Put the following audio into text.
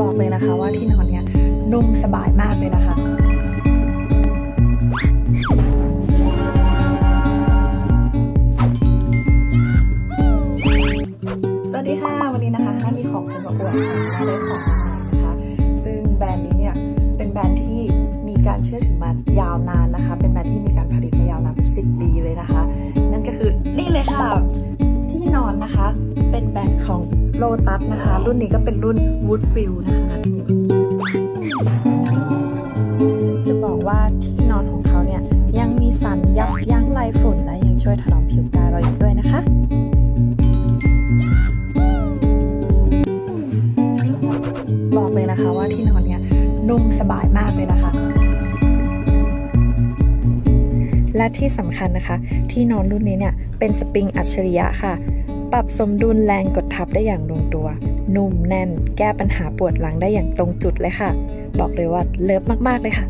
บอกเลยนะคะว่าที่นอนเนี่ยนุ่มสบายมากเลยนะคะสวัสดีค่ะ วันนี้นะคะถ้ามีของจะมาอวดค่ะและได้ของใหม่นะคะ ซึ่งแบรนด์นี้เนี่ยเป็นแบรนด์ที่มีการเชื่อถือมายาวนานนะคะ เป็นแบรนด์ที่ โลตัสนะคะ รุ่นนี้ก็เป็นรุ่น Woodview นะคะซึ่งจะบอกว่าที่นอนของเขาเนี่ย ยังมีสันยับยั้งลายฝุ่นและยังช่วยถนอมผิวกายเราอีกด้วยนะคะบอกเลยนะคะว่าที่นอนเนี่ยนุ่มสบายมากเลยนะคะ และที่สำคัญนะคะ ที่นอนรุ่นนี้เนี่ยเป็นสปริงอัจฉริยะค่ะ ปรับสมดุลแรงกดทับได้อย่างลงตัว นุ่มแน่น แก้ปัญหาปวดหลังได้อย่างตรงจุดเลยค่ะ บอกเลยว่าเลิฟมาก ๆ เลยค่ะ